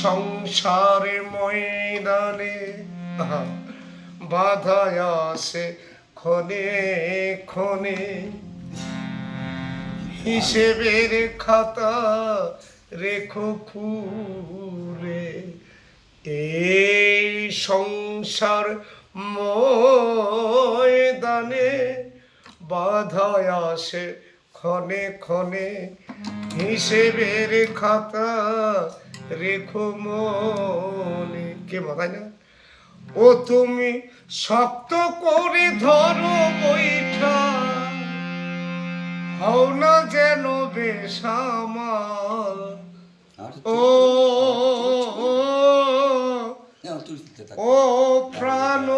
সংসারে ময়দানে বাধায় আসে ক্ষণে ক্ষণে। হিসেবের খাতা রেখো খুলে এই সংসার ময়দানে বাধায় আসে ক্ষণে ক্ষণে। হিসেবের খাতা রেখো মনে। কে মাথায় না? ও তুমি শক্ত করে ধরো বৈঠা হও না যেন বেসামাল। ও। ও প্রাণ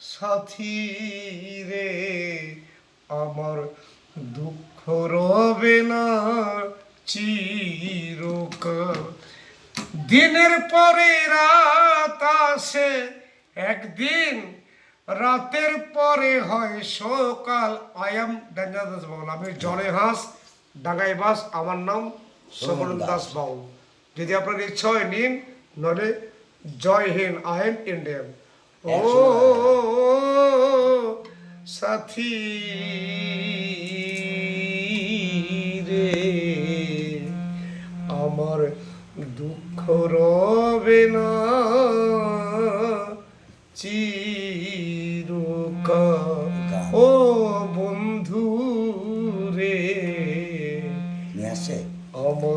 সাথী রে আমার দুঃখ রবে না চিরকাল। দিনের পরে রাত আসে একদিন রাতের পরে হয় সকাল। I am danger Das Baul আমি জলে হাঁস ডাঙ্গাই বাস আমার নাম সমরণ দাস। বাউল যদি আপনার ইচ্ছা হয় নিন নলে জয় হিন্দ আই এম ইন্ডিয়ান ও সাথী রে আমার দুঃখ রবে না চিরক ও বন্ধু রে আমার